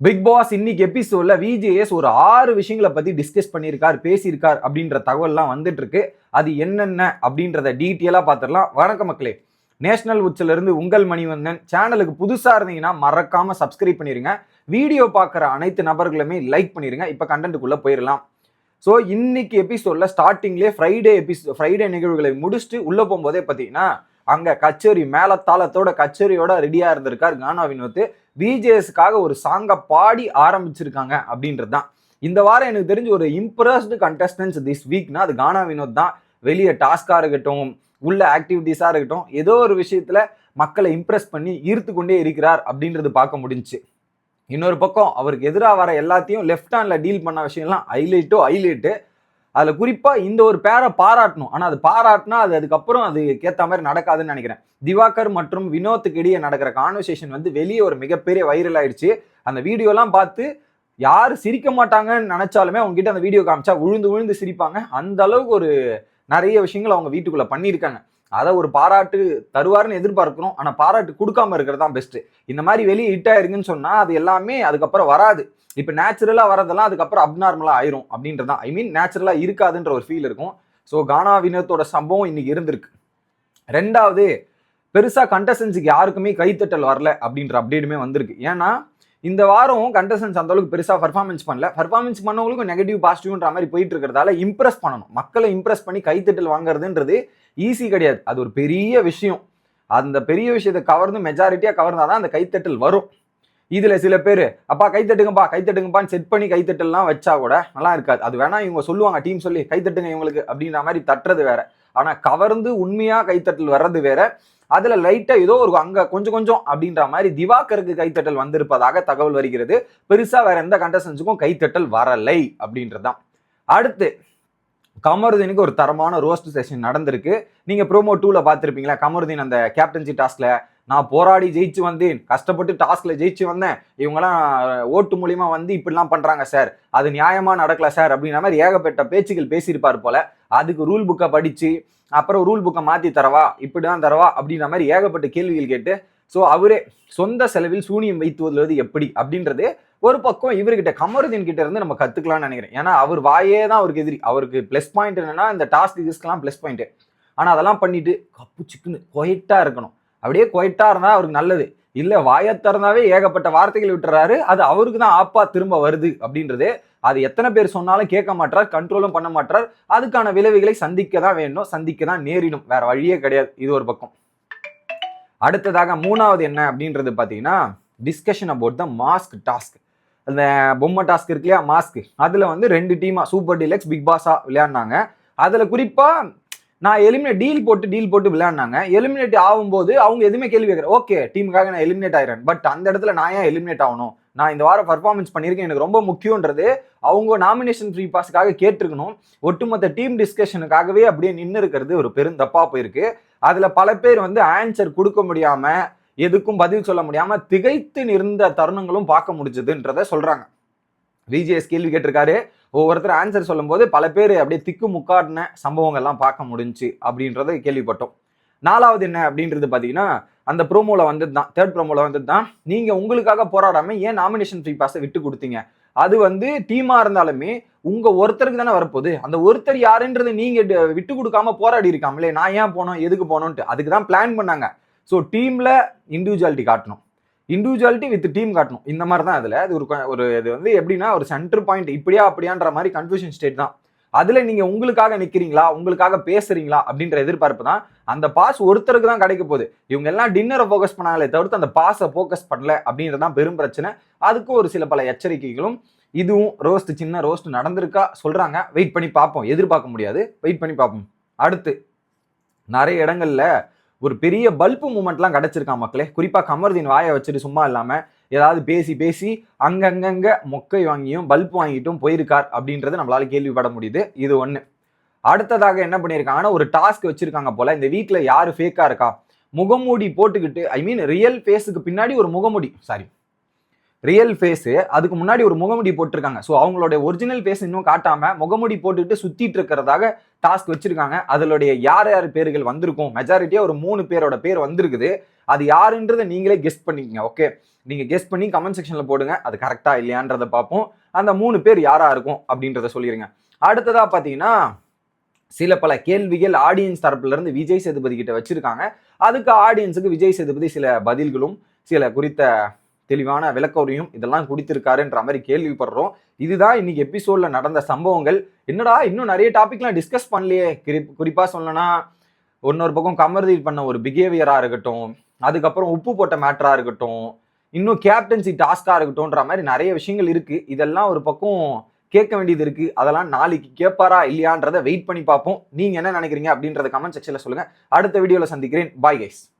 Big pass இன்னைக்கு எபிசோட்ல VJS ஒரு ஆறு விஷயங்களை பத்தி டிஸ்கஸ் பண்ணியிருக்கார் பேசியிருக்கார் அப்படின்ற தகவல்லாம் வந்துட்டு இருக்கு அது என்னென்ன அப்படின்றத டீட்டெயிலாக பார்த்துடலாம் வணக்கம் மக்களே. நேஷனல் உச்சில இருந்து உங்கள் மணிவண்ணன். சேனலுக்கு புதுசா இருந்தீங்கன்னா மறக்காம சப்ஸ்கிரைப் பண்ணிருங்க. வீடியோ பார்க்குற அனைத்து நபர்களுமே லைக் பண்ணிருங்க. இப்போ கண்டென்ட்டுக்குள்ள போயிடலாம் ஸோ இன்னைக்கு எபிசோட்ல ஸ்டார்டிங்லேயே ஃப்ரைடே எபிசோ ஃப்ரைடே நிகழ்வுகளை முடிச்சுட்டு உள்ள போகும்போதே பார்த்தீங்கன்னா அங்கே கச்சேரி மேலத்தாளத்தோட கச்சேரியோட ரெடியாக இருந்திருக்கார் கானா வினோத் விஜேஎஸ்க்காக ஒரு சாங்கை பாடி ஆரம்பிச்சிருக்காங்க அப்படின்றது தான் இந்த வாரம் எனக்கு தெரிஞ்சு ஒரு இம்ப்ரெஸ்டு கண்டஸ்டன்ஸ் திஸ் வீக்னா அது கானா வினோத் தான். வெளியே டாஸ்காக இருக்கட்டும் உள்ள ஆக்டிவிட்டீஸாக இருக்கட்டும் ஏதோ ஒரு விஷயத்தில் மக்களை இம்ப்ரெஸ் பண்ணி ஈர்த்து கொண்டே இருக்கிறார் அப்படின்றது பார்க்க முடிஞ்சுச்சு. இன்னொரு பக்கம் அவருக்கு எதிராக வர எல்லாத்தையும் லெஃப்ட் ஹேண்டில் டீல் பண்ண விஷயம்லாம் ஹைலைட்டோ ஹைலைட்டு அதில் குறிப்பாக இந்த ஒரு பேரை பாராட்டணும். ஆனால் அது பாராட்டினா அது அதுக்கப்புறம் அது ஏற்ற மாதிரி நடக்காதுன்னு நினைக்கிறேன். திவாகர் மற்றும் வினோத்துக்கு இடையே நடக்கிற கான்வர்சேஷன் வந்து வெளியே ஒரு மிகப்பெரிய வைரல் ஆயிடுச்சு. அந்த வீடியோலாம் பார்த்து யார் சிரிக்க மாட்டாங்கன்னு நினைச்சாலுமே அவங்ககிட்ட அந்த வீடியோ காமிச்சா உழுந்து உழுந்து சிரிப்பாங்க. அந்த அளவுக்கு ஒரு நிறைய விஷயங்கள் அவங்க வீட்டுக்குள்ளே பண்ணியிருக்காங்க. அதை ஒரு பாராட்டு தருவாருன்னு எதிர்பார்க்கிறோம். ஆனால் பாராட்டு கொடுக்காம இருக்கிறது தான் பெஸ்ட் இந்த மாதிரி வெளியே ஹிட் ஆயிருக்குன்னு சொன்னால் அது எல்லாமே அதுக்கப்புறம் வராது. இப்போ நேச்சுரலாக வரதெல்லாம் அதுக்கப்புறம் அப்நார்மலாக ஆயிரும் அப்படின்றது தான். ஐ மீன் நேச்சுரலாக இருக்காதுன்ற ஒரு ஃபீல் இருக்கும். ஸோ கானா வினோத்தோட சம்பவம் இன்னைக்கு இருந்திருக்கு. ரெண்டாவது பெருசாக கண்டஸ்டன்ஸுக்கு யாருக்குமே கைத்தட்டல் வரல அப்படின்ற அப்டேட்டுமே வந்திருக்கு. ஏன்னா இந்த வாரம் கண்டஸ்டன்ஸ் அந்த அளவுக்கு பெருசாக பர்ஃபார்மன்ஸ் பண்ணல. பர்ஃபார்மன்ஸ் பண்ணவங்களுக்கும் நெகட்டிவ் பாசிட்டிவ்ன்ற மாதிரி போயிட்டு இருக்கிறதால இம்ப்ரெஸ் பண்ணணும். மக்களை இம்ப்ரெஸ் பண்ணி கைத்தட்டல் வாங்குறதுன்றது ஈஸி கிடையாது. அது ஒரு பெரிய விஷயம். அந்த பெரிய விஷயத்தை கவர்ந்து மெஜாரிட்டியாக கவர்ந்தாதான் அந்த கைத்தட்டல் வரும். இதில் சில பேர் அப்பா கைத்தட்டுங்கப்பா கைத்தட்டுங்கப்பான்னு செட் பண்ணி கைத்தட்டல்லாம் வச்சா கூட நல்லா இருக்காது. அது வேணா இவங்க சொல்லுவாங்க டீம் சொல்லி கைத்தட்டுங்க இவங்களுக்கு. அப்படின்ற மாதிரி தட்டுறது வேற. ஆனால் கவர்ந்து உண்மையாக கைத்தட்டல் வர்றது வேற. அதுல லைட்டா ஏதோ ஒரு அங்க கொஞ்சம் கொஞ்சம் அப்படின்ற மாதிரி திவாகருக்கு கைத்தட்டல் வந்திருப்பதாக தகவல் வருகிறது. பெருசா வேற எந்த கண்டஸ்டன்ஸுக்கும் கைத்தட்டல் வரலை அப்படின்றதுதான். அடுத்து கமருதீனுக்கு ஒரு தரமான ரோஸ்ட் செஷன் நடந்திருக்கு. நீங்க ப்ரோமோ டூல பார்த்துருப்பீங்களா? கமருதீன் அந்த கேப்டன்சி டாஸ்க்ல நான் போராடி ஜெயிச்சு வந்தேன் கஷ்டப்பட்டு டாஸ்க்ல ஜெயிச்சு வந்தேன். இவங்கெல்லாம் ஓட்டு மூலியமா வந்து இப்படிலாம் பண்றாங்க சார் அது நியாயமா நடக்கல சார் அப்படின்ற மாதிரி ஏகப்பட்ட பேச்சுகள் பேசியிருப்பார் போல. அதுக்கு ரூல் புக்கை படிச்சு அப்புறம் ரூல் புக்கை மாத்தி தரவா இப்படிதான் தரவா அப்படின்ற மாதிரி ஏகப்பட்ட கேள்விகள் கேட்டு ஸோ அவரே சொந்த செலவில் சூனியம் வைத்து வருவது எப்படி அப்படின்றது ஒரு பக்கம் இவர்கிட்ட கமருதீன் கிட்ட இருந்து நம்ம கத்துக்கலாம்னு நினைக்கிறேன். ஏன்னா அவர் வாயே தான் அவருக்கு எதிரி. அவருக்கு ப்ளஸ் பாயிண்ட் என்னன்னா இந்த டாஸ்க் இதுக்கெல்லாம் பிளஸ் பாயிண்ட் ஆனா அதெல்லாம் பண்ணிட்டு கப்பு சிக்குன்னு கொயிட்டா இருக்கணும். அப்படியே குவைட்டா இருந்தா அவருக்கு நல்லது. இல்ல வாயை திறந்தாவே ஏகப்பட்ட வார்த்தைகள் விட்டுறாரு. அது அவருக்கு தான் ஆப்பா திரும்ப வருது அப்படின்றது அது எத்தனை பேர் சொன்னாலும் கேட்க மாட்டார் கண்ட்ரோலும் பண்ண மாட்டார் அதுக்கான விளைவுகளை சந்திக்க தான் வேணும் சந்திக்க தான் நேரிடும். வேற வழியே கிடையாது. இது ஒரு பக்கம். அடுத்ததாக மூணாவது என்ன அப்படின்றது பார்த்தீங்கன்னா discussion about the mask task அந்த பொம்மை டாஸ்க் இருக்கு இல்லையா? மாஸ்க் அதில் வந்து ரெண்டு டீமாக சூப்பர் டீலக்ஸ் பிக் பாஸாக விளையாடினாங்க. அதில் குறிப்பாக நான் எலிமினேட் டீல் போட்டு டீல் போட்டு விளையாடினாங்க. எலிமினேட் ஆகும்போது அவங்க எதுவுமே கேள்வி கேட்குறேன் ஓகே டீமுக்காக நான் எலிமினேட் ஆயிடுறேன் பட் அந்த இடத்துல நான் ஏன் எலிமினேட் ஆகணும்? நான் இந்த வாரம் பர்ஃபார்மன்ஸ் பண்ணியிருக்கேன். எனக்கு ரொம்ப முக்கியன்றது அவங்க நாமினேஷன் ஃப்ரீ பாஸ்க்காக கேட்டிருக்கணும். ஒட்டுமொத்த டீம் டிஸ்கஷனுக்காகவே அப்படியே நின்று இருக்கிறது ஒரு பெருந்தப்பா போயிருக்கு. அதில் பல பேர் வந்து ஆன்சர் கொடுக்க முடியாமல் எதுக்கும் பதில் சொல்ல முடியாமல் திகைத்து நிறந்த தருணங்களும் பார்க்க முடிஞ்சதுன்றத சொல்கிறாங்க விஜிஎஸ் கேள்வி கேட்டிருக்காரு. ஒவ்வொருத்தர் ஆன்சர் சொல்லும்போது பல பேர் அப்படியே திக்கு முக்காட்டின சம்பவங்கள்லாம் பார்க்க முடிஞ்சுச்சு அப்படின்றத கேள்விப்பட்டோம். நாலாவது என்ன அப்படின்றது பார்த்தீங்கன்னா அந்த ப்ரோமோவில் வந்தது தான் தேர்ட் ப்ரோமோவில் வந்தது தான் நீங்கள் உங்களுக்காக போராடாமல் ஏன் நாமினேஷன் ஃப்ரீ பாஸை விட்டு கொடுத்தீங்க? அது வந்து டீமாக இருந்தாலுமே உங்கள் ஒருத்தருக்கு தானே வரப்போகுது. அந்த ஒருத்தர் யாருன்றது நீங்கள் விட்டு கொடுக்காம போராடி இருக்காமலே நான் ஏன் போனோம் எதுக்கு போனோன்ட்டு அதுக்கு தான் பிளான் பண்ணாங்க. ஸோ டீமில் இண்டிவிஜுவாலிட்டி காட்டணும். இண்டிவிஜுவாலிட்டி வித் டீம் காட்டணும். இந்த மாதிரி தான் அதில். அது ஒரு ஒரு இது வந்து எப்படின்னா ஒரு சென்டர் பாயிண்ட் இப்படியா அப்படியான்ற மாதிரி கன்ஃபியூஷன் ஸ்டேட் தான். அதில் நீங்கள் உங்களுக்காக நிற்கிறீங்களா உங்களுக்காக பேசுறீங்களா? அப்படின்ற எதிர்பார்ப்பு தான். அந்த பாஸ் ஒருத்தருக்கு தான் கிடைக்க போகுது. இவங்க எல்லாம் டின்னரை ஃபோக்கஸ் பண்ணாங்களே தவிர்த்து அந்த பாஸை ஃபோக்கஸ் பண்ணல அப்படின்றது தான் பெரும் பிரச்சனை. அதுக்கும் ஒரு சில பல எச்சரிக்கைகளும் இதுவும் ரோஸ்ட் சின்ன ரோஸ்ட் நடந்திருக்கா? சொல்கிறாங்க வெயிட் பண்ணி பார்ப்போம். எதிர்பார்க்க முடியாது. வெயிட் பண்ணி பார்ப்போம். அடுத்து நிறைய இடங்கள்ல ஒரு பெரிய பல்ப் மூமெண்ட்லாம் கிடச்சிருக்கான் மக்களே. குறிப்பாக கமர்தீன் வாயை வச்சுட்டு சும்மா இல்லாமல் ஏதாவது பேசி பேசி அங்கங்கங்க மொக்கை வாங்கியும் பல்ப் வாங்கிட்டும் போயிருக்கார் அப்படின்றது நம்மளால கேள்விப்பட முடியுது. இது ஒன்று அடுத்ததாக என்ன பண்ணியிருக்காங்கன்னா ஒரு டாஸ்க் வச்சிருக்காங்க போல. இந்த வீட்டில் யார் ஃபேக்காக இருக்கா? முகமூடி போட்டுக்கிட்டு ஐ மீன் ரியல் ஃபேஸுக்கு பின்னாடி ஒரு முகமூடி. சாரி ரியல் ஃபேஸு அதுக்கு முன்னாடி ஒரு முகமுடி போட்டிருக்காங்க. ஸோ அவங்களுடைய ஒரிஜினல் ஃபேஸ் இன்னும் காட்டாம முகமுடி போட்டுட்டு சுத்திட்டு இருக்கிறதாக டாஸ்க் வச்சிருக்காங்க. அதனுடைய யார் யார் பேர்கள் வந்திருக்கும்? மெஜாரிட்டியா ஒரு மூணு பேரோட பேர் வந்திருக்குது. அது யாருன்றதை நீங்களே கெஸ்ட் பண்ணிக்கங்க ஓகே நீங்க கெஸ்ட் பண்ணி கமெண்ட் செக்ஷன்ல போடுங்க. அது கரெக்டா இல்லையான்றதை பார்ப்போம். அந்த மூணு பேர் யாரா இருக்கும் அப்படின்றத சொல்லிடுங்க அடுத்ததா பாத்தீங்கன்னா சில பல கேள்விகள் ஆடியன்ஸ் தரப்புல இருந்து விஜய் சேதுபதி கிட்ட வச்சிருக்காங்க. அதுக்கு ஆடியன்ஸுக்கு விஜய் சேதுபதி சில பதில்களும் சில குறித்த தெளிவான விளக்கவுரையும் இதெல்லாம் குடித்திருக்காருன்ற மாதிரி கேள்விப்படுறோம். இதுதான் இன்னைக்கு எபிசோட்ல நடந்த சம்பவங்கள். என்னடா இன்னும் நிறைய டாபிக்லாம் டிஸ்கஸ் பண்ணலையே. குறி- குறிப்பா சொல்லனா இன்னொரு பக்கம் கமர்தீர் பண்ண ஒரு பிஹேவியரா இருக்கட்டும் அதுக்கப்புறம் உப்பு போட்ட மேட்டரா இருக்கட்டும் இன்னும் கேப்டன்சி டாஸ்கா இருக்கட்டும்ன்ற மாதிரி நிறைய விஷயங்கள் இருக்கு. இதெல்லாம் ஒரு பக்கம் கேட்க வேண்டியது இருக்கு. அதெல்லாம் நாளைக்கு கேட்பாரா இல்லையான்றதை வெயிட் பண்ணி பார்ப்போம். நீங்க என்ன நினைக்கிறீங்க அப்படின்றத கமெண்ட் செக்ஷன்ல சொல்லுங்க. அடுத்த வீடியோல சந்திக்கிறேன். Bye guys